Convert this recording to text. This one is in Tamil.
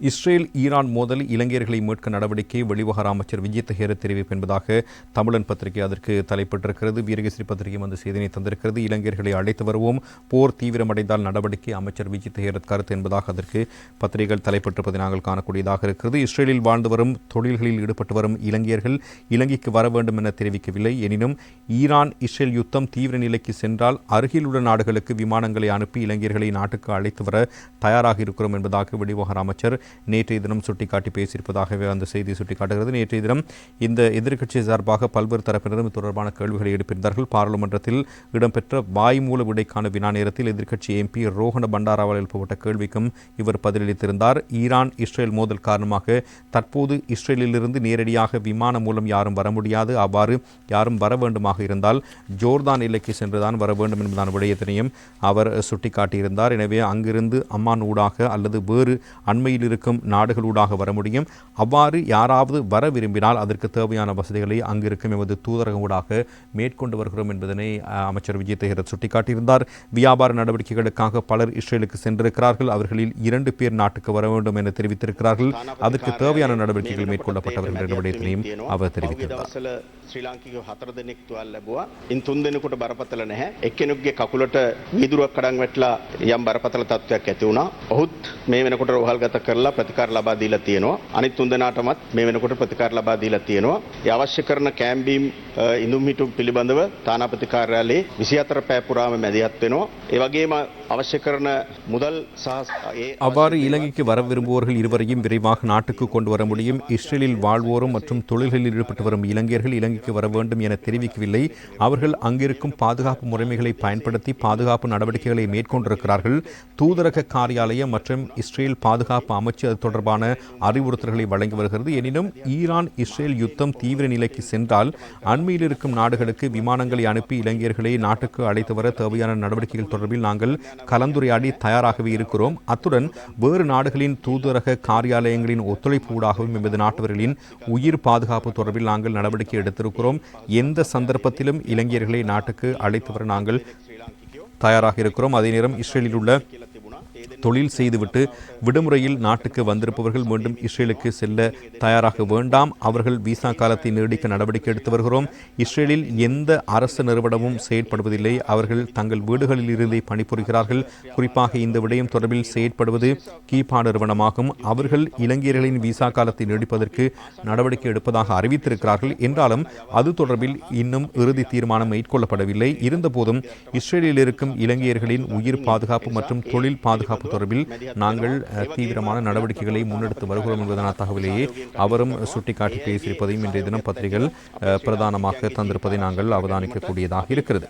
இஸ்ரேல் ஈரான் மோதல் இலங்கையர்களை மீட்க நடவடிக்கை வெளிவகார அமைச்சர் விஜித் ஹேர தெரிவிப்பு என்பதாக தமிழன் பத்திரிகை அதற்கு தலைப்பட்டிருக்கிறது. வீரகேசரி பத்திரிகையும் அந்த செய்தியை தந்திருக்கிறது. இலங்கையர்களை அழைத்து வருவோம். போர் தீவிரமடைந்தால் நடவடிக்கை அமைச்சர் விஜித் ஹேரத் கருத்து என்பதாக அதற்கு பத்திரிகைகள் தலைப்பட்டிருப்பதை நாங்கள் காணக்கூடியதாக இருக்கிறது. இஸ்ரேலில் வாழ்ந்து வரும் தொழில்களில் ஈடுபட்டு வரும் இலங்கையர்கள் இலங்கைக்கு வர வேண்டும் என தெரிவிக்கவில்லை. எனினும் ஈரான் இஸ்ரேல் யுத்தம் தீவிர நிலைக்கு சென்றால் அருகில் உள்ள நாடுகளுக்கு விமானங்களை அனுப்பி இலங்கையர்களை நாட்டுக்கு அழைத்து வர தயாராக இருக்கிறோம் என்பதாக வெளிவகார அமைச்சர் நேற்றைய தினம் சுட்டிக்காட்டி பேசியிருப்பதாகவே அந்த செய்தி சுட்டிக்காட்டுகிறது. நேற்றைய தினம் இந்த எதிர்க்கட்சி சார்பாக பல்வேறு தரப்பினரும் தொடர்பான கேள்விகளை எழுப்பியிருந்தார்கள். பாராளுமன்றத்தில் இடம்பெற்ற வாய்மூல விடைக்கான வினா நேரத்தில் எதிர்க்கட்சி எம்பி ரோஹன பண்டாராவால் எழுப்பப்பட்ட கேள்விக்கும் இவர் பதிலளித்திருந்தார். ஈரான் இஸ்ரேல் மோதல் காரணமாக தற்போது இஸ்ரேலிலிருந்து நேரடியாக விமானம் மூலம் யாரும் வர முடியாது. அவ்வாறு யாரும் வர வேண்டுமாக இருந்தால் ஜோர்தான் எல்லைக்கு சென்றுதான் வர வேண்டும் என்பதான விடயத்தினையும் அவர் சுட்டிக்காட்டியிருந்தார். எனவே அங்கிருந்து அம்மான் ஊடாக அல்லது வேறு அண்மையில் இருக்கும் நாடுகளூடாக வர முடியும். அவ்வாறு யாராவது வர விரும்பினால் அதற்கு தேவையான வசதிகளை அங்கிருக்கும் எமது தூதரகமூடாக மேற்கொண்டு வருகிறோம் என்பதனை அமைச்சர் விஜய் தெஹரத் சுட்டிக்காட்டியிருந்தார். வியாபார நடவடிக்கைகளுக்காக பலர் இஸ்ரேலுக்கு சென்றிருக்கிறார்கள். அவர்களில் இரண்டு பேர் நாட்டுக்கு வர வேண்டும் என தெரிவித்திருக்கிறார்கள். அதற்கு தேவையான நடவடிக்கைகள் மேற்கொள்ளப்பட்டவர்கள் வருகின்ற விடயத்தினையும் அவர் தெரிவித்திருந்தார். ශ්‍රී ලාංකිකව හතර දෙනෙක් තුවාල ලැබුවා. ඉන් තුන් දෙනෙකුට බරපතල නැහැ. එක්කෙනෙකුගේ කකුලට වීදුරුවක් කඩන් වැටලා යම් බරපතල තත්ත්වයක් ඇති වුණා. ඔහුත් මේ වෙනකොට රෝහල්ගත කරලා ප්‍රතිකාර ලබා දීලා තියෙනවා. අනිත් තුන් දෙනාටමත් මේ වෙනකොට ප්‍රතිකාර ලබා දීලා තියෙනවා. ඒ අවශ්‍ය කරන කෑම්බීම් අ, ඉඳුම් හිටුම් පිළිබඳව තානාපති කාර්යාලයේ 24 පැය පුරාම මැදිහත් වෙනවා. ඒ වගේම අවශ්‍ය කරන මුදල් සහ ඒ அவ்வாறு இலங்கைக்கு வர விரும்புவோர்கள் இருவரையும் விரைவாக நாட்டுக்கு கொண்டு வர முடியும் இஸ்ரேலில் வாழ்வோரும் மற்றும் தொழில்களில் ஈடுபட்டு வரும் இலங்கையர்கள் இலங்கைக்கு வர வேண்டும் என தெரிவிக்கவில்லை. அவர்கள் அங்கிருக்கும் பாதுகாப்பு முறைமைகளை பயன்படுத்தி பாதுகாப்பு நடவடிக்கைகளை மேற்கொண்டிருக்கிறார்கள். தூதரக காரியாலயம் மற்றும் இஸ்ரேல் பாதுகாப்பு அமைச்சு அது தொடர்பான அறிவுறுத்தல்களை வழங்கி வருகிறது. எனினும் ஈரான் இஸ்ரேல் யுத்தம் தீவிர நிலைக்கு சென்றால் அண்மையில் இருக்கும் நாடுகளுக்கு விமானங்களை அனுப்பி இலங்கையர்களை நாட்டுக்கு அழைத்து வர தேவையான நடவடிக்கைகள் தொடர்பில் நாங்கள் கலந்துரையாடி தயாராகவே இருக்கிறோம். அத்துடன் வேறு நாடுகளின் தூதரக காரியாலயங்களின் ஒத்துழைப்பு ஊடாகவும் எமது நாட்டவர்களின் உயிர் பாதுகாப்பு தொடர்பில் நாங்கள் நடவடிக்கை எடுத்திருக்கிறோம். எந்த சந்தர்ப்பத்திலும் இளைஞர்களை நாட்டுக்கு அழைத்து வர நாங்கள் தயாராக இருக்கிறோம். அதே நேரம் இஸ்ரேலில் உள்ள தொழில் செய்துவிட்டு விடுமுறையில் நாட்டுக்கு வந்திருப்பவர்கள் மீண்டும் இஸ்ரேலுக்கு செல்ல தயாராக வேண்டாம். அவர்கள் விசா காலத்தை நீடிக்க நடவடிக்கை எடுத்து வருகிறோம். இஸ்ரேலில் எந்த அரசு நிறுவனமும் செயற்படுவதில்லை. அவர்கள் தங்கள் வீடுகளில் இருந்தே பணிபுரிகிறார்கள். குறிப்பாக இந்த விடயம் தொடர்பில் செயற்படுவது கீபா நிறுவனமாகும். அவர்கள் இலங்கையர்களின் விசா காலத்தை நீடிப்பதற்கு நடவடிக்கை எடுப்பதாக அறிவித்திருக்கிறார்கள். என்றாலும் அது தொடர்பில் இன்னும் இறுதி தீர்மானம் மேற்கொள்ளப்படவில்லை. இருந்தபோதும் இஸ்ரேலில் இருக்கும் இலங்கையர்களின் உயிர் பாதுகாப்பு மற்றும் தொழில் பாதுகாப்பு தொடர்பில் நாங்கள் தீவிரமான நடவடிக்கைகளை முன்னெடுத்து வருகிறோம் என்பதான தகவலையே அவரும் சுட்டிக்காட்டி பேசியிருப்பதையும் இன்றைய தினம் பத்திரிகைகள் பிரதானமாக தந்திருப்பதை நாங்கள் அவதானிக்கக்கூடியதாக இருக்கிறது.